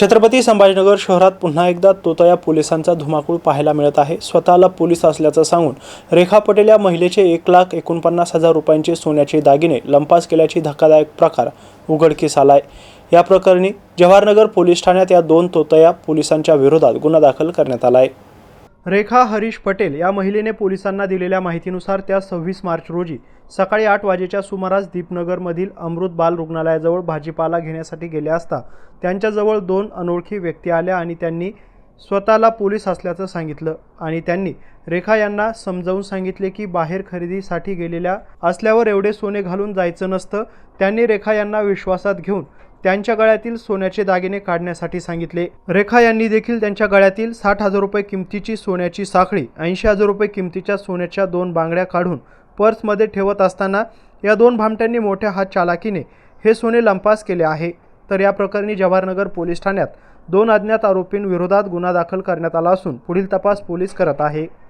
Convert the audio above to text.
छत्रपती संभाजीनगर शहरात पुन्हा एकदा तोतया पोलिसांचा धुमाकूळ पाहायला मिळत आहे. स्वतःला पोलीस असल्याचं सांगून रेखा पटेल या महिलेचे एक लाख एकोणपन्नास हजार रुपयांचे सोन्याचे दागिने लंपास केल्याची धक्कादायक प्रकार उघडकीस आलाय. या प्रकरणी जवाहरनगर पोलीस ठाण्यात या दोन तोतया पोलिसांच्या विरोधात गुन्हा दाखल करण्यात आला आहे रेखा हरीश पटेल या महिलेने पोलिसांना दिलेल्या माहितीनुसार त्या सव्वीस मार्च रोजी सकाळी आठ वाजेच्या सुमारास दीपनगरमधील अमृत बाल रुग्णालयाजवळ भाजीपाला घेण्यासाठी गेल्या असता त्यांच्याजवळ दोन अनोळखी व्यक्ती आल्या आणि त्यांनी स्वतःला पोलीस असल्याचं सांगितलं आणि त्यांनी रेखा यांना समजावून सांगितले की बाहेर खरेदीसाठी गेलेल्या असल्यावर एवढे सोने घालून जायचं नसतं त्यांनी रेखा यांना विश्वासात घेऊन त्यांच्या गळ्यातील सोन्याचे दागिने काढण्यासाठी सांगितले. रेखा यांनी देखील त्यांच्या गळ्यातील साठ हजार रुपये किमतीची सोन्याची साखळी ऐंशी हजार रुपये किमतीच्या सोन्याच्या दोन बांगड्या काढून पर्समध्ये ठेवत असताना या दोन भामट्यांनी मोठ्या हात चालाकीने हे सोने लंपास केले आहे. तर या प्रकरणी जवाहरनगर पोलीस ठाण्यात दोन अज्ञात आरोपींविरोधात गुन्हा दाखल करण्यात आला असून पुढील तपास पोलीस करत आहे.